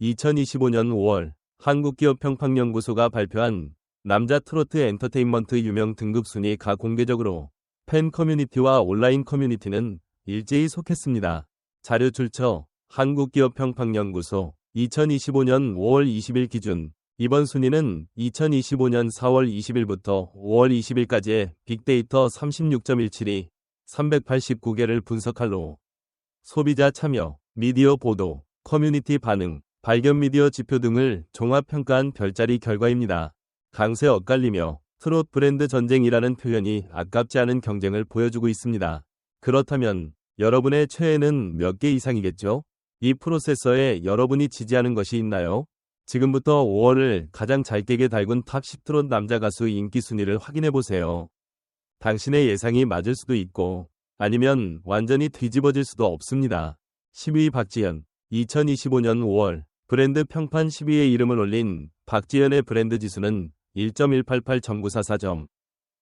2025년 5월 한국기업평판연구소가 발표한 남자 트로트 엔터테인먼트 유명 등급 순위가 공개적으로 팬 커뮤니티와 온라인 커뮤니티는 일제히 속했습니다. 자료 출처 한국기업평판연구소 2025년 5월 20일 기준 이번 순위는 2025년 4월 20일부터 5월 20일까지의 빅데이터 36.17이 389개를 분석할로 소비자 참여, 미디어 보도, 커뮤니티 반응, 발견 미디어 지표 등을 종합평가한 별자리 결과입니다. 강세 엇갈리며 트롯 브랜드 전쟁이라는 표현이 아깝지 않은 경쟁을 보여주고 있습니다. 그렇다면 여러분의 최애는 몇 개 이상이겠죠? 이 프로세서에 여러분이 지지하는 것이 있나요? 지금부터 5월을 가장 잘 깨게 달군 탑 10 트롯 남자 가수 인기 순위를 확인해 보세요. 당신의 예상이 맞을 수도 있고 아니면 완전히 뒤집어질 수도 없습니다. 10위 박지현 2025년 5월 브랜드 평판 10위에 이름을 올린 박지현의 브랜드 지수는 1.188 점구사사점.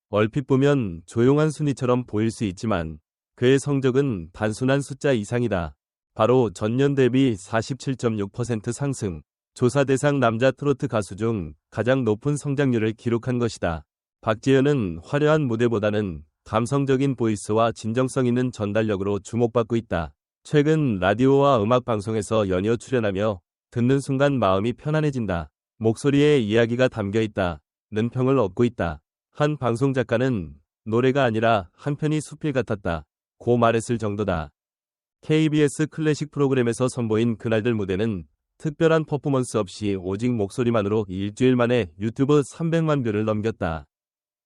얼핏 보면 조용한 순위처럼 보일 수 있지만 그의 성적은 단순한 숫자 이상이다. 바로 전년 대비 47.6% 상승. 조사 대상 남자 트로트 가수 중 가장 높은 성장률을 기록한 것이다. 박지현은 화려한 무대보다는 감성적인 보이스와 진정성 있는 전달력으로 주목받고 있다. 최근 라디오와 음악 방송에서 연이어 출연하며 듣는 순간 마음이 편안해진다. 목소리에 이야기가 담겨 있다. 는 평을 얻고 있다. 한 방송 작가는 노래가 아니라 한편이 수필 같았다. 고 말했을 정도다. KBS 클래식 프로그램에서 선보인 그날들 무대는 특별한 퍼포먼스 없이 오직 목소리만으로 일주일 만에 유튜브 300만 뷰를 넘겼다.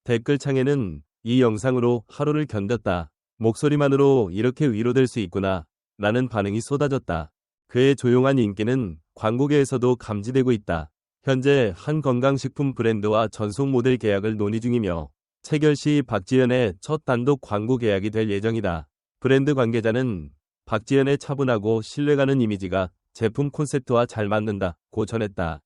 댓글창에는 이 영상으로 하루를 견뎠다. 목소리만으로 이렇게 위로될 수 있구나. 라는 반응이 쏟아졌다. 그의 조용한 인기는 광고계에서도 감지되고 있다. 현재 한 건강식품 브랜드와 전속 모델 계약을 논의 중이며 체결 시 박지현의 첫 단독 광고 계약이 될 예정이다. 브랜드 관계자는 박지현의 차분하고 신뢰가는 이미지가 제품 콘셉트와 잘 맞는다고 전했다.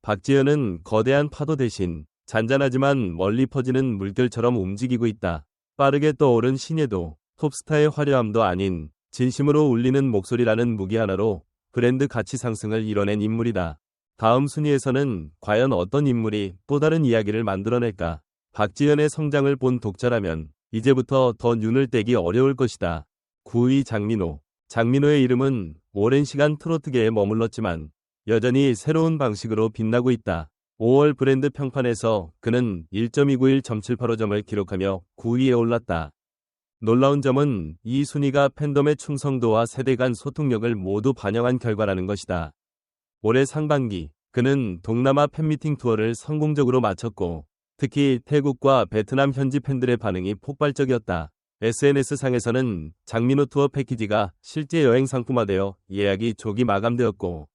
박지현은 거대한 파도 대신 잔잔하지만 멀리 퍼지는 물결처럼 움직이고 있다. 빠르게 떠오른 신예도 톱스타의 화려함도 아닌 진심으로 울리는 목소리라는 무기 하나로 브랜드 가치 상승을 이뤄낸 인물이다. 다음 순위에서는 과연 어떤 인물이 또 다른 이야기를 만들어낼까? 박지현의 성장을 본 독자라면 이제부터 더 눈을 떼기 어려울 것이다. 9위 장민호. 장민호의 이름은 오랜 시간 트로트계에 머물렀지만 여전히 새로운 방식으로 빛나고 있다. 5월 브랜드 평판에서 그는 1.291.785점을 기록하며 9위에 올랐다. 놀라운 점은 이 순위가 팬덤의 충성도와 세대 간 소통력을 모두 반영한 결과라는 것이다. 올해 상반기 그는 동남아 팬미팅 투어를 성공적으로 마쳤고 특히 태국과 베트남 현지 팬들의 반응이 폭발적이었다. SNS상에서는 장민호 투어 패키지가 실제 여행 상품화되어 예약이 조기 마감되었고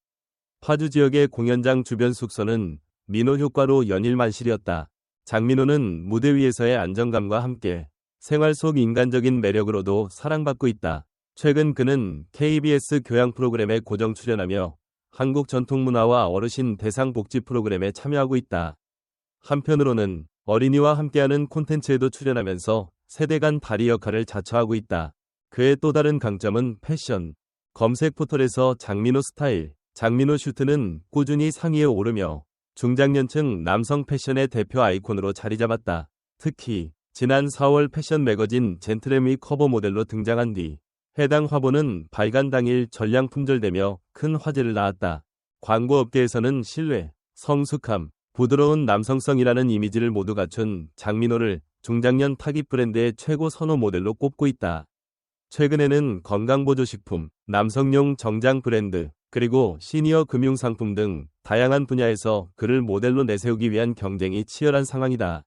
파주 지역의 공연장 주변 숙소는 민호 효과로 연일 만실이었다. 장민호는 무대 위에서의 안정감과 함께 생활 속 인간적인 매력으로도 사랑받고 있다. 최근 그는 KBS 교양 프로그램에 고정 출연하며 한국 전통문화와 어르신 대상 복지 프로그램에 참여하고 있다. 한편으로는 어린이와 함께하는 콘텐츠에도 출연하면서 세대 간 다리 역할을 자처하고 있다. 그의 또 다른 강점은 패션. 검색 포털에서 장민호 스타일, 장민호 슈트는 꾸준히 상위에 오르며 중장년층 남성 패션의 대표 아이콘으로 자리 잡았다. 특히 지난 4월 패션 매거진 젠트레미 커버 모델로 등장한 뒤 해당 화보는 발간 당일 전량 품절되며 큰 화제를 낳았다. 광고 업계에서는 신뢰, 성숙함, 부드러운 남성성이라는 이미지를 모두 갖춘 장민호를 중장년 타깃 브랜드의 최고 선호 모델로 꼽고 있다. 최근에는 건강보조식품, 남성용 정장 브랜드, 그리고 시니어 금융상품 등 다양한 분야에서 그를 모델로 내세우기 위한 경쟁이 치열한 상황이다.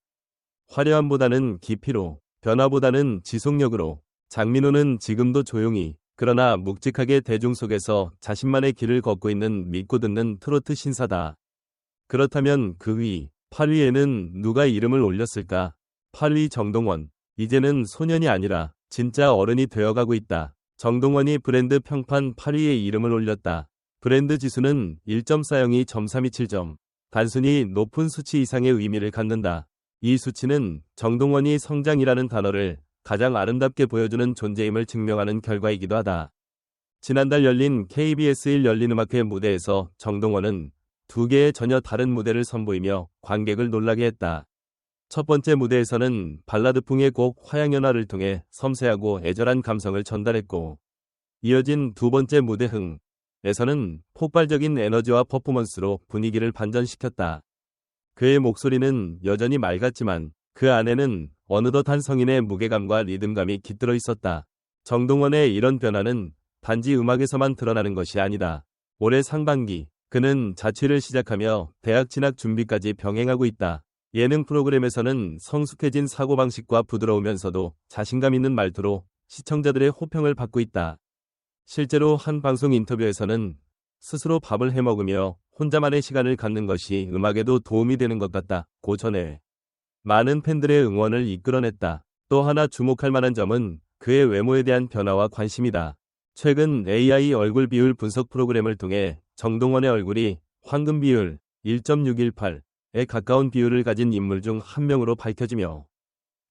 화려함보다는 깊이로, 변화보다는 지속력으로 장민호는 지금도 조용히 그러나 묵직하게 대중 속에서 자신만의 길을 걷고 있는 믿고 듣는 트로트 신사다. 그렇다면 그 위, 8위에는 누가 이름을 올렸을까? 8위 정동원. 이제는 소년이 아니라 진짜 어른이 되어가고 있다. 정동원이 브랜드 평판 8위에 이름을 올렸다. 브랜드 지수는 1.40이 0.327점. 단순히 높은 수치 이상의 의미를 갖는다. 이 수치는 정동원이 성장이라는 단어를 가장 아름답게 보여주는 존재임을 증명하는 결과이기도 하다. 지난달 열린 KBS 1 열린음악회 무대에서 정동원은 두 개의 전혀 다른 무대를 선보이며 관객을 놀라게 했다. 첫 번째 무대에서는 발라드풍의 곡 화양연화를 통해 섬세하고 애절한 감성을 전달했고, 이어진 두 번째 무대 흥에서는 폭발적인 에너지와 퍼포먼스로 분위기를 반전시켰다. 그의 목소리는 여전히 맑았지만 그 안에는 어느덧 한 성인의 무게감과 리듬감이 깃들어 있었다. 정동원의 이런 변화는 단지 음악에서만 드러나는 것이 아니다. 올해 상반기 그는 자취를 시작하며 대학 진학 준비까지 병행하고 있다. 예능 프로그램에서는 성숙해진 사고방식과 부드러우면서도 자신감 있는 말투로 시청자들의 호평을 받고 있다. 실제로 한 방송 인터뷰에서는 스스로 밥을 해먹으며 혼자만의 시간을 갖는 것이 음악에도 도움이 되는 것 같다 고 전해 많은 팬들의 응원을 이끌어냈다. 또 하나 주목할 만한 점은 그의 외모에 대한 변화와 관심이다. 최근 AI 얼굴 비율 분석 프로그램을 통해 정동원의 얼굴이 황금 비율 1.618에 가까운 비율을 가진 인물 중 한 명으로 밝혀지며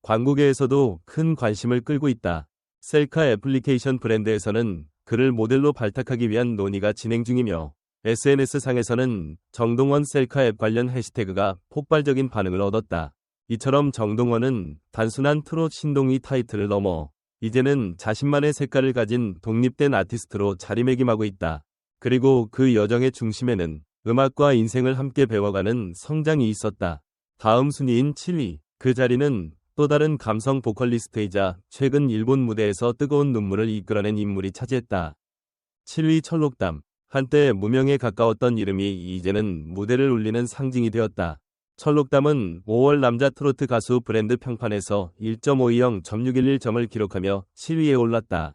광고계에서도 큰 관심을 끌고 있다. 셀카 애플리케이션 브랜드에서는 그를 모델로 발탁하기 위한 논의가 진행 중이며 SNS상에서는 정동원 셀카 앱 관련 해시태그가 폭발적인 반응을 얻었다. 이처럼 정동원은 단순한 트롯 신동이 타이틀을 넘어 이제는 자신만의 색깔을 가진 독립된 아티스트로 자리매김하고 있다. 그리고 그 여정의 중심에는 음악과 인생을 함께 배워가는 성장이 있었다. 다음 순위인 7위. 그 자리는 또 다른 감성 보컬리스트이자 최근 일본 무대에서 뜨거운 눈물을 이끌어낸 인물이 차지했다. 7위 철록담. 한때 무명에 가까웠던 이름이 이제는 무대를 울리는 상징이 되었다. 철록담은 5월 남자 트로트 가수 브랜드 평판에서 1.520.611점을 기록하며 7위에 올랐다.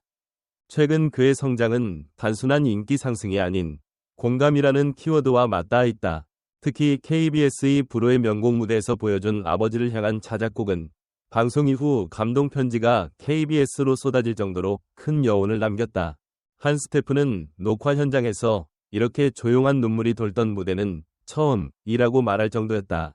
최근 그의 성장은 단순한 인기 상승이 아닌 공감이라는 키워드와 맞닿아 있다. 특히 KBS의 불호의 명곡 무대에서 보여준 아버지를 향한 자작곡은 방송 이후 감동 편지가 KBS로 쏟아질 정도로 큰 여운을 남겼다. 한 스태프는 녹화 현장에서 이렇게 조용한 눈물이 돌던 무대는 처음이라고 말할 정도였다.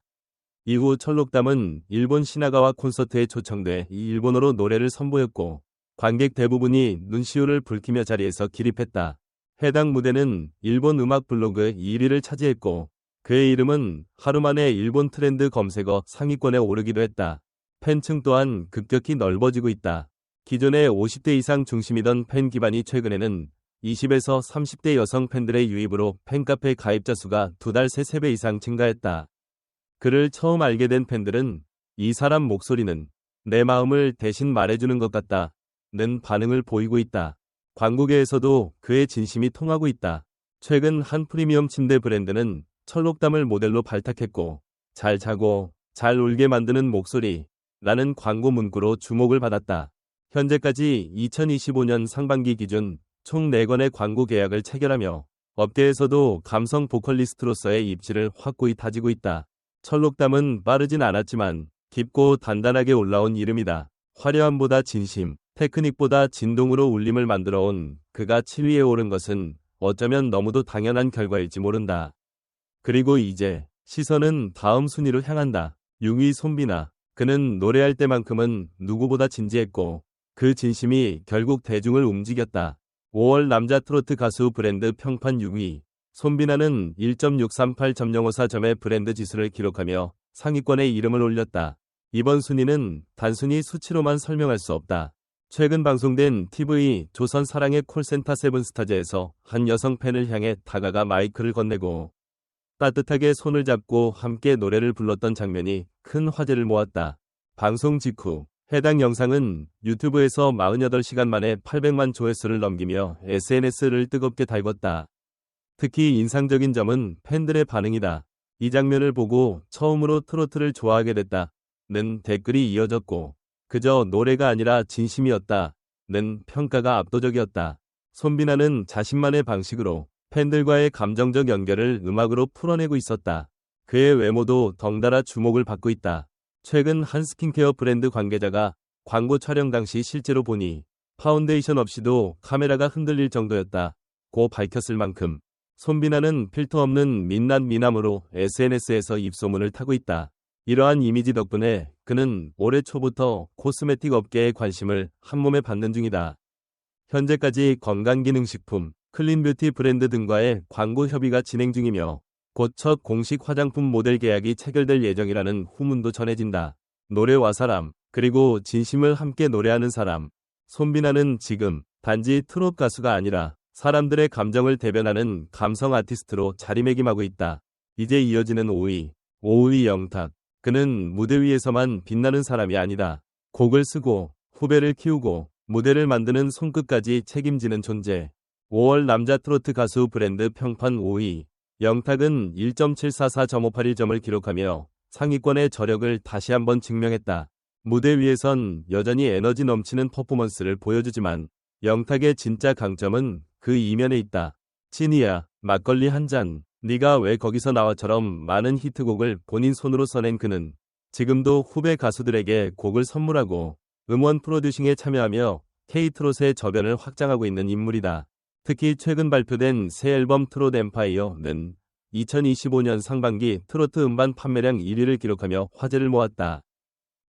이후 철록담은 일본 시나가와 콘서트에 초청돼 이 일본어로 노래를 선보였고 관객 대부분이 눈시울을 붉히며 자리에서 기립했다. 해당 무대는 일본 음악 블로그 1위를 차지했고 그의 이름은 하루 만에 일본 트렌드 검색어 상위권에 오르기도 했다. 팬층 또한 급격히 넓어지고 있다. 기존의 50대 이상 중심이던 팬 기반이 최근에는 20에서 30대 여성 팬들의 유입으로 팬카페 가입자 수가 두 달 새 3배 이상 증가했다. 그를 처음 알게 된 팬들은 이 사람 목소리는 내 마음을 대신 말해주는 것 같다. 는 반응을 보이고 있다. 광고계에서도 그의 진심이 통하고 있다. 최근 한 프리미엄 침대 브랜드는 철록담을 모델로 발탁했고 잘 자고 잘 울게 만드는 목소리 라는 광고 문구로 주목을 받았다. 현재까지 2025년 상반기 기준 총 4건의 광고 계약을 체결하며 업계에서도 감성 보컬리스트로서의 입지를 확고히 다지고 있다. 철록담은 빠르진 않았지만 깊고 단단하게 올라온 이름이다. 화려함보다 진심, 테크닉보다 진동으로 울림을 만들어 온 그가 7위에 오른 것은 어쩌면 너무도 당연한 결과일지 모른다. 그리고 이제 시선은 다음 순위로 향한다. 6위 손비나. 그는 노래할 때만큼은 누구보다 진지했고 그 진심이 결국 대중을 움직였다. 5월 남자 트로트 가수 브랜드 평판 6위, 손비나는 1.638.054점의 브랜드 지수를 기록하며 상위권에 이름을 올렸다. 이번 순위는 단순히 수치로만 설명할 수 없다. 최근 방송된 TV 조선 사랑의 콜센터 세븐스타즈에서 한 여성 팬을 향해 다가가 마이크를 건네고 따뜻하게 손을 잡고 함께 노래를 불렀던 장면이 큰 화제를 모았다. 방송 직후 해당 영상은 유튜브에서 48시간 만에 800만 조회수를 넘기며 SNS를 뜨겁게 달궜다. 특히 인상적인 점은 팬들의 반응이다. 이 장면을 보고 처음으로 트로트를 좋아하게 됐다. 는 댓글이 이어졌고 그저 노래가 아니라 진심이었다. 는 평가가 압도적이었다. 손비나는 자신만의 방식으로 팬들과의 감정적 연결을 음악으로 풀어내고 있었다. 그의 외모도 덩달아 주목을 받고 있다. 최근 한 스킨케어 브랜드 관계자가 광고 촬영 당시 실제로 보니 파운데이션 없이도 카메라가 흔들릴 정도였다. 고 밝혔을 만큼 손비나는 필터 없는 민낯 미남으로 SNS에서 입소문을 타고 있다. 이러한 이미지 덕분에 그는 올해 초부터 코스메틱 업계의 관심을 한몸에 받는 중이다. 현재까지 건강기능식품, 클린뷰티 브랜드 등과의 광고 협의가 진행 중이며 곧 첫 공식 화장품 모델 계약이 체결될 예정이라는 후문도 전해진다. 노래와 사람, 그리고 진심을 함께 노래하는 사람. 손비나는 지금 단지 트롯 가수가 아니라 사람들의 감정을 대변하는 감성 아티스트로 자리매김하고 있다. 이제 이어지는 5위. 5위 영탁. 그는 무대 위에서만 빛나는 사람이 아니다. 곡을 쓰고 후배를 키우고 무대를 만드는 손끝까지 책임지는 존재. 5월 남자 트로트 가수 브랜드 평판 5위. 영탁은 1.744.581점을 기록하며 상위권의 저력을 다시 한번 증명했다. 무대 위에선 여전히 에너지 넘치는 퍼포먼스를 보여주지만 영탁의 진짜 강점은 그 이면에 있다. 찐이야, 막걸리 한 잔, 네가 왜 거기서 나와처럼 많은 히트곡을 본인 손으로 써낸 그는 지금도 후배 가수들에게 곡을 선물하고 음원 프로듀싱에 참여하며 K트롯의 저변을 확장하고 있는 인물이다. 특히 최근 발표된 새 앨범 트롯 엠파이어는 2025년 상반기 트로트 음반 판매량 1위를 기록하며 화제를 모았다.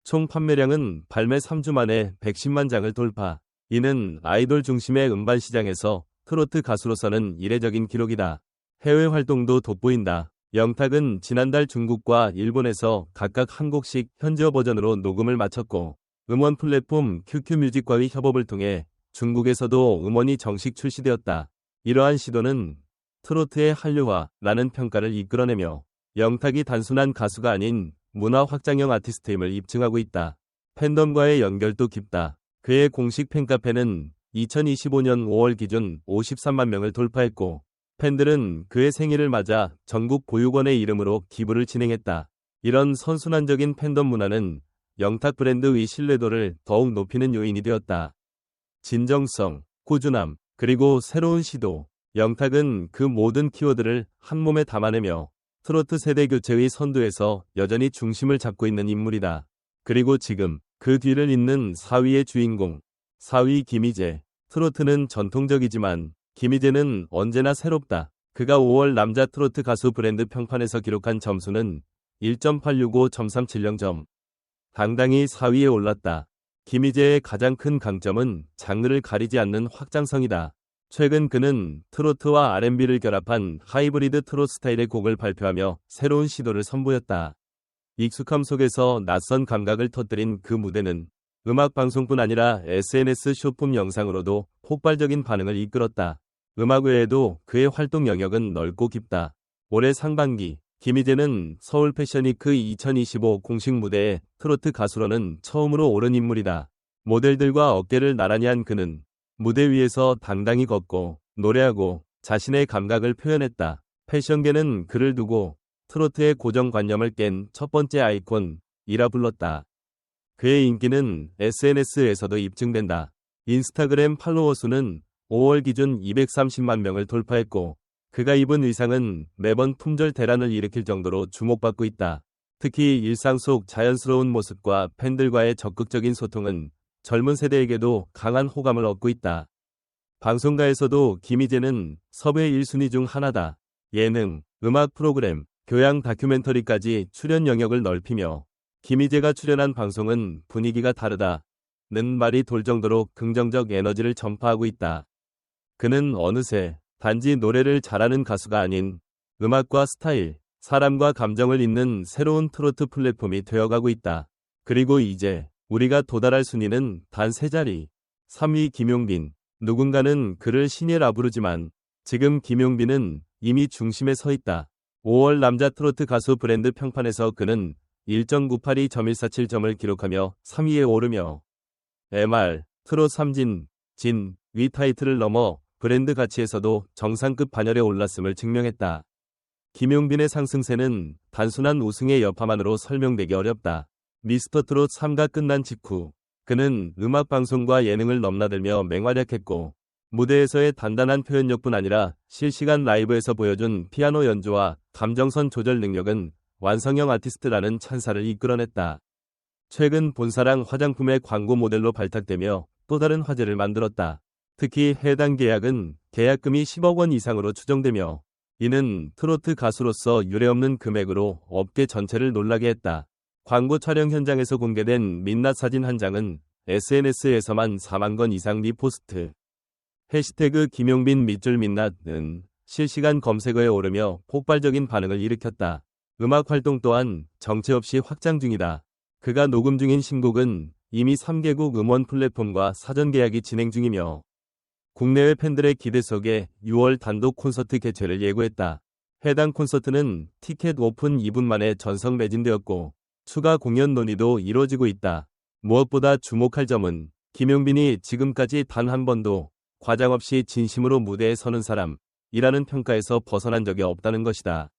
총 판매량은 발매 3주 만에 110만 장을 돌파. 이는 아이돌 중심의 음반 시장에서 트로트 가수로서는 이례적인 기록이다. 해외 활동도 돋보인다. 영탁은 지난달 중국과 일본에서 각각 한 곡씩 현지어 버전으로 녹음을 마쳤고 음원 플랫폼 QQ뮤직과의 협업을 통해 중국에서도 음원이 정식 출시되었다. 이러한 시도는 트로트의 한류화라는 평가를 이끌어내며 영탁이 단순한 가수가 아닌 문화 확장형 아티스트임을 입증하고 있다. 팬덤과의 연결도 깊다. 그의 공식 팬카페는 2025년 5월 기준 53만 명을 돌파했고 팬들은 그의 생일을 맞아 전국 보육원의 이름으로 기부를 진행했다. 이런 선순환적인 팬덤 문화는 영탁 브랜드의 신뢰도를 더욱 높이는 요인이 되었다. 진정성, 꾸준함, 그리고 새로운 시도. 영탁은 그 모든 키워드를 한 몸에 담아내며 트로트 세대 교체의 선두에서 여전히 중심을 잡고 있는 인물이다. 그리고 지금 그 뒤를 잇는 4위의 주인공. 4위 김희재. 트로트는 전통적이지만 김희재는 언제나 새롭다. 그가 5월 남자 트로트 가수 브랜드 평판에서 기록한 점수는 1.865.370점. 당당히 4위에 올랐다. 김희재의 가장 큰 강점은 장르를 가리지 않는 확장성이다. 최근 그는 트로트와 R&B를 결합한 하이브리드 트롯 스타일의 곡을 발표하며 새로운 시도를 선보였다. 익숙함 속에서 낯선 감각을 터뜨린 그 무대는 음악 방송뿐 아니라 SNS 쇼품 영상으로도 폭발적인 반응을 이끌었다. 음악 외에도 그의 활동 영역은 넓고 깊다. 올해 상반기 김희재는 서울 패션위크 2025 공식 무대에 트로트 가수로는 처음으로 오른 인물이다. 모델들과 어깨를 나란히 한 그는 무대 위에서 당당히 걷고 노래하고 자신의 감각을 표현했다. 패션계는 그를 두고 트로트의 고정관념을 깬 첫 번째 아이콘이라 불렀다. 그의 인기는 SNS에서도 입증된다. 인스타그램 팔로워 수는 5월 기준 230만 명을 돌파했고 그가 입은 의상은 매번 품절 대란을 일으킬 정도로 주목받고 있다. 특히 일상 속 자연스러운 모습과 팬들과의 적극적인 소통은 젊은 세대에게도 강한 호감을 얻고 있다. 방송가에서도 김희재는 섭외 1순위 중 하나다. 예능, 음악 프로그램, 교양 다큐멘터리까지 출연 영역을 넓히며 김희재가 출연한 방송은 분위기가 다르다. 는 말이 돌 정도로 긍정적 에너지를 전파하고 있다. 그는 어느새 단지 노래를 잘하는 가수가 아닌 음악과 스타일, 사람과 감정을 잇는 새로운 트로트 플랫폼이 되어가고 있다. 그리고 이제 우리가 도달할 순위는 단 세 자리. 3위 김용빈. 누군가는 그를 신이라 부르지만 지금 김용빈은 이미 중심에 서 있다. 5월 남자 트로트 가수 브랜드 평판에서 그는 1.982.147점을 기록하며 3위에 오르며 MR, 트롯 3진, 진, 위 타이틀을 넘어 브랜드 가치에서도 정상급 반열에 올랐음을 증명했다. 김용빈의 상승세는 단순한 우승의 여파만으로 설명되기 어렵다. 미스터 트롯 3가 끝난 직후 그는 음악 방송과 예능을 넘나들며 맹활약했고 무대에서의 단단한 표현력뿐 아니라 실시간 라이브에서 보여준 피아노 연주와 감정선 조절 능력은 완성형 아티스트라는 찬사를 이끌어냈다. 최근 본사랑 화장품의 광고 모델로 발탁되며 또 다른 화제를 만들었다. 특히 해당 계약은 계약금이 10억 원 이상으로 추정되며 이는 트로트 가수로서 유례없는 금액으로 업계 전체를 놀라게 했다. 광고 촬영 현장에서 공개된 민낯 사진 한 장은 SNS에서만 4만 건 이상 리포스트. 해시태그 김용빈 밑줄 민낯은 실시간 검색어에 오르며 폭발적인 반응을 일으켰다. 음악 활동 또한 정체 없이 확장 중이다. 그가 녹음 중인 신곡은 이미 3개국 음원 플랫폼과 사전 계약이 진행 중이며 국내외 팬들의 기대 속에 6월 단독 콘서트 개최를 예고했다. 해당 콘서트는 티켓 오픈 2분 만에 전석 매진되었고 추가 공연 논의도 이뤄지고 있다. 무엇보다 주목할 점은 김용빈이 지금까지 단 한 번도 과장 없이 진심으로 무대에 서는 사람이라는 평가에서 벗어난 적이 없다는 것이다.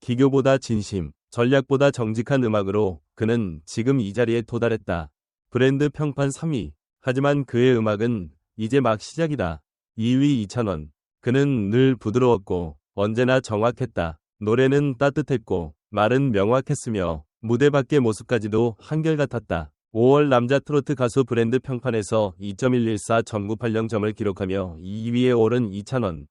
기교보다 진심, 전략보다 정직한 음악으로 그는 지금 이 자리에 도달했다. 브랜드 평판 3위. 하지만 그의 음악은 이제 막 시작이다. 2위 2,000원. 그는 늘 부드러웠고 언제나 정확했다. 노래는 따뜻했고 말은 명확했으며 무대 밖의 모습까지도 한결같았다. 5월 남자 트로트 가수 브랜드 평판에서 2.114 점구팔령점을 기록하며 2위에 오른 이찬원.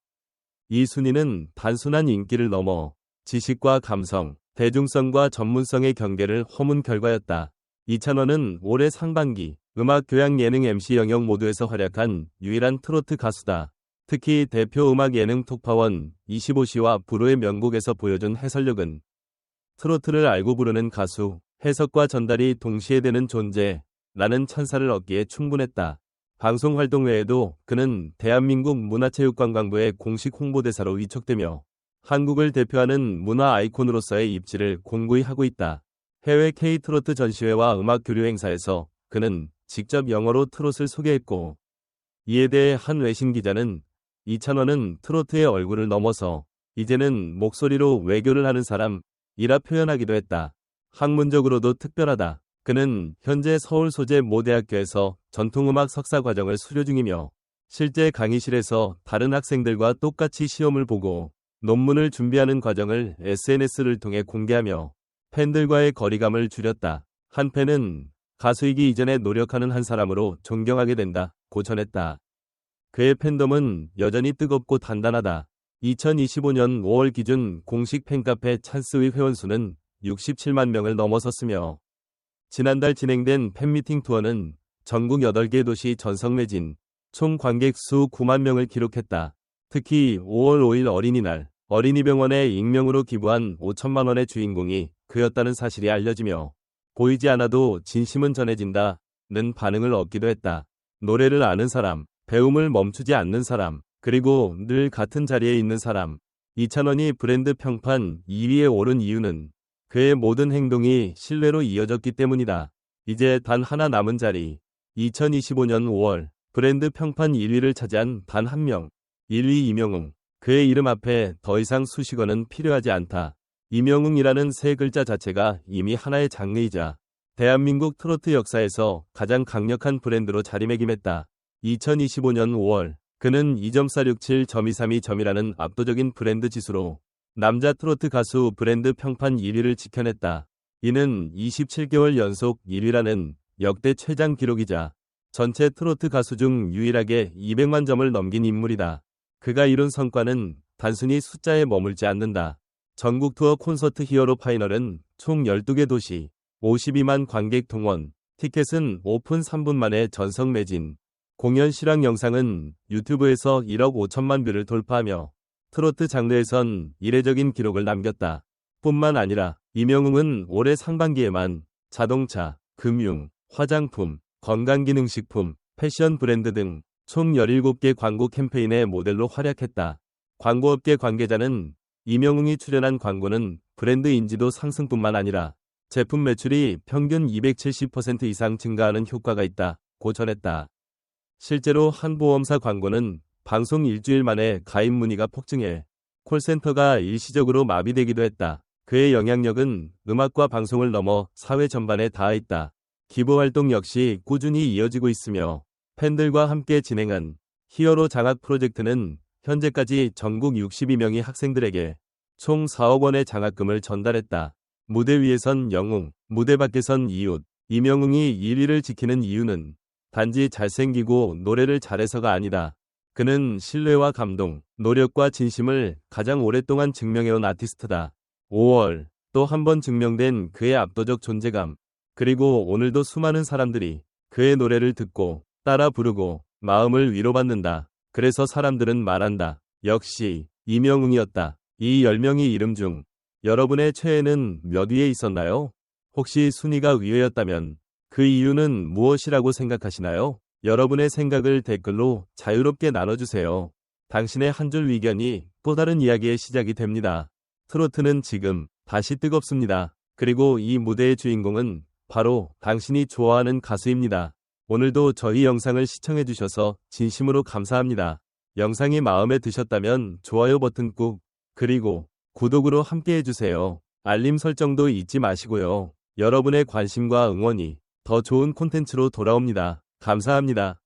이 순위는 단순한 인기를 넘어 지식과 감성, 대중성과 전문성의 경계를 허문 결과였다. 이찬원은 올해 상반기 음악 교양 예능 MC 영역 모두에서 활약한 유일한 트로트 가수다. 특히 대표 음악 예능 톡파원 25시와 부르의 명곡에서 보여준 해설력은 트로트를 알고 부르는 가수, 해석과 전달이 동시에 되는 존재, 라는 찬사를 얻기에 충분했다. 방송 활동 외에도 그는 대한민국 문화체육관광부의 공식 홍보대사로 위촉되며 한국을 대표하는 문화 아이콘으로서의 입지를 공고히 하고 있다. 해외 K-트로트 전시회와 음악 교류 행사에서 그는 직접 영어로 트롯을 소개했고 이에 대해 한 외신 기자는 이찬원은 트로트의 얼굴을 넘어서 이제는 목소리로 외교를 하는 사람이라 표현하기도 했다. 학문적으로도 특별하다. 그는 현재 서울 소재 모대학교에서 전통음악 석사 과정을 수료 중이며 실제 강의실에서 다른 학생들과 똑같이 시험을 보고 논문을 준비하는 과정을 SNS를 통해 공개하며 팬들과의 거리감을 줄였다. 한 팬은 가수이기 이전에 노력하는 한 사람으로 존경하게 된다. 고 전했다. 그의 팬덤은 여전히 뜨겁고 단단하다. 2025년 5월 기준 공식 팬카페 찬스의 회원수는 67만 명을 넘어섰으며 지난달 진행된 팬미팅 투어는 전국 8개 도시 전석 매진, 총 관객 수 9만 명을 기록했다. 특히 5월 5일 어린이날 어린이병원에 익명으로 기부한 5천만 원의 주인공이 그였다는 사실이 알려지며 보이지 않아도 진심은 전해진다 는 반응을 얻기도 했다. 노래를 아는 사람, 배움을 멈추지 않는 사람, 그리고 늘 같은 자리에 있는 사람. 이찬원이 브랜드 평판 2위에 오른 이유는 그의 모든 행동이 신뢰로 이어졌기 때문이다. 이제 단 하나 남은 자리. 2025년 5월 브랜드 평판 1위를 차지한 단 한 명. 1위 이명웅. 그의 이름 앞에 더 이상 수식어는 필요하지 않다. 이명웅이라는 세 글자 자체가 이미 하나의 장르이자 대한민국 트로트 역사에서 가장 강력한 브랜드로 자리매김했다. 2025년 5월 그는 2.467.232점이라는 압도적인 브랜드 지수로 남자 트로트 가수 브랜드 평판 1위를 지켜냈다. 이는 27개월 연속 1위라는 역대 최장 기록이자 전체 트로트 가수 중 유일하게 200만 점을 넘긴 인물이다. 그가 이룬 성과는 단순히 숫자에 머물지 않는다. 전국 투어 콘서트 히어로 파이널은 총 12개 도시, 52만 관객 동원, 티켓은 오픈 3분 만에 전석 매진, 공연 실황 영상은 유튜브에서 1억 5천만 뷰를 돌파하며 트로트 장르에선 이례적인 기록을 남겼다. 뿐만 아니라 이명웅은 올해 상반기에만 자동차, 금융, 화장품, 건강기능식품, 패션 브랜드 등 총 17개 광고 캠페인의 모델로 활약했다. 광고업계 관계자는 이명웅이 출연한 광고는 브랜드 인지도 상승뿐만 아니라 제품 매출이 평균 270% 이상 증가하는 효과가 있다. 고 전했다. 실제로 한 보험사 광고는 방송 일주일 만에 가입 문의가 폭증해 콜센터가 일시적으로 마비되기도 했다. 그의 영향력은 음악과 방송을 넘어 사회 전반에 닿아 있다. 기부 활동 역시 꾸준히 이어지고 있으며 팬들과 함께 진행한 히어로 장학 프로젝트는 현재까지 전국 62명의 학생들에게 총 4억 원의 장학금을 전달했다. 무대 위에선 영웅, 무대 밖에선 이웃, 이명웅이 1위를 지키는 이유는 단지 잘생기고 노래를 잘해서가 아니다. 그는 신뢰와 감동, 노력과 진심을 가장 오랫동안 증명해온 아티스트다. 5월 또 한 번 증명된 그의 압도적 존재감. 그리고 오늘도 수많은 사람들이 그의 노래를 듣고 따라 부르고 마음을 위로받는다. 그래서 사람들은 말한다. 역시 이명웅이었다. 이 10명의 이름 중 여러분의 최애는 몇 위에 있었나요? 혹시 순위가 위였다면 그 이유는 무엇이라고 생각하시나요? 여러분의 생각을 댓글로 자유롭게 나눠주세요. 당신의 한 줄 의견이 또 다른 이야기의 시작이 됩니다. 트로트는 지금 다시 뜨겁습니다. 그리고 이 무대의 주인공은 바로 당신이 좋아하는 가수입니다. 오늘도 저희 영상을 시청해주셔서 진심으로 감사합니다. 영상이 마음에 드셨다면 좋아요 버튼 꾹, 그리고 구독으로 함께 해주세요. 알림 설정도 잊지 마시고요. 여러분의 관심과 응원이 더 좋은 콘텐츠로 돌아옵니다. 감사합니다.